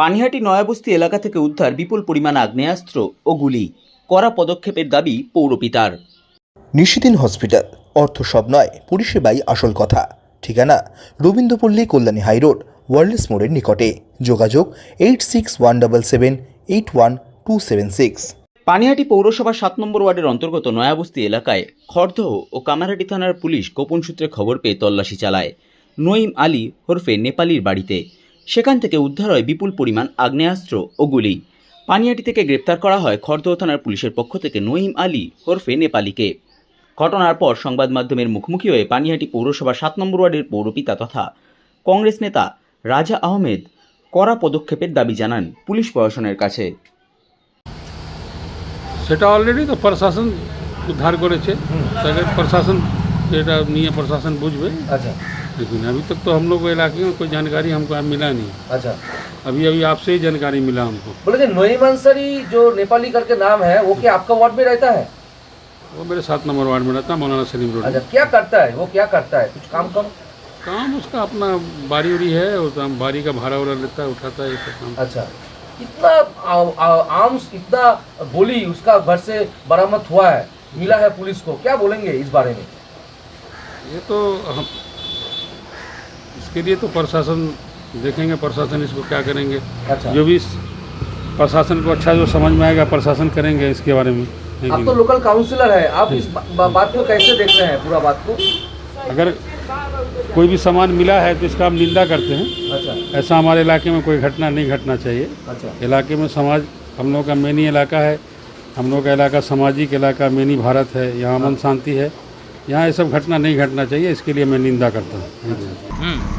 পানিহাটি নয়াবস্তি এলাকা থেকে উদ্ধার বিপুল পরিমাণ আগ্নেয়াস্ত্র ও গুলি। কড়া পদক্ষেপের দাবি পৌরপিতার। নিশিদিন হসপিটাল। অর্থ সব নয় পরিষেবাই আসল কথা। ঠিকানা রবীন্দ্রপল্লী কল্যাণী হাইরোড ওয়ার্ল্ডস মোড়ের নিকটে। যোগাযোগ eight six one double seven eight one two seven six. Panihati পৌরসভার সাত নম্বর ওয়ার্ডের অন্তর্গত নয়াবস্তি এলাকায় খড়দহ ও কামারহাটি থানার পুলিশ গোপন সূত্রে খবর পেয়ে তল্লাশি চালায়। নঈম আলী ওরফে নেপালির বাড়িতে। সেখান থেকে উদ্ধার হয় বিপুল পরিমাণ আগ্নেয়াস্ত্র ও গুলি। পানিয়াটি থেকে গ্রেপ্তার করা হয় খড়দহ থানার পুলিশের পক্ষ থেকে নহিম আলী ওরফে নেপালিকে। ঘটনার পর সংবাদ মাধ্যমের মুখোমুখি হয়ে পানিহাটি পৌরসভা সাত নম্বর ওয়ার্ডের পৌরপিতা তথা কংগ্রেস নেতা রাজা আহমেদ কড়া পদক্ষেপের দাবি জানান পুলিশ প্রশাসনের কাছে। সেটা অলরেডি তো প্রশাসন উদ্ধার করেছে। প্রশাসন এটা নিয়ে প্রশাসন বুঝবে। আচ্ছা। लेकिन अभी तक तो हम लोग इलाके में कोई जानकारी हमको मिला नहीं। अच्छा। अभी अभी आपसे ही जानकारी मिला हमको। बोले कि नोईम जो नेपाली करके नाम है वो क्या आपका वार्ड में रहता है? वो मेरे सात नंबर वार्ड में रहता है मौलाना सलीम रोड अच्छा क्या करता है? वो क्या करता है? कुछ काम कम काम उसका अपना बारी उरी है और काम बारी का भाड़ा उड़ा लेता है उठाता है ये सब काम। अच्छा। इतना आ- आ- आर्म्स इतना गोली उसका घर से बरामद हुआ है मिला है पुलिस को। क्या बोलेंगे इस बारे में? ये तो इसके लिए तो प्रशासन देखेंगे प्रशासन इसको क्या करेंगे। अच्छा। जो भी प्रशासन को अच्छा जो समझ में आएगा प्रशासन करेंगे इसके बारे में। आप तो लोकल काउंसिलर है। आप इस बा- बात को कैसे देख रहे हैं पूरा बात को? अगर कोई भी सामान मिला है तो इसका हम निंदा करते हैं। अच्छा। ऐसा हमारे इलाके में कोई घटना नहीं घटना चाहिए। अच्छा। इलाके में समाज हम लोग का मेनी इलाका है। हम लोग का इलाका सामाजिक इलाका मेनी भारत है। यहाँ अमन शांति है। यहाँ ये सब घटना नहीं घटना चाहिए इसके लिए मैं निंदा करता हूँ।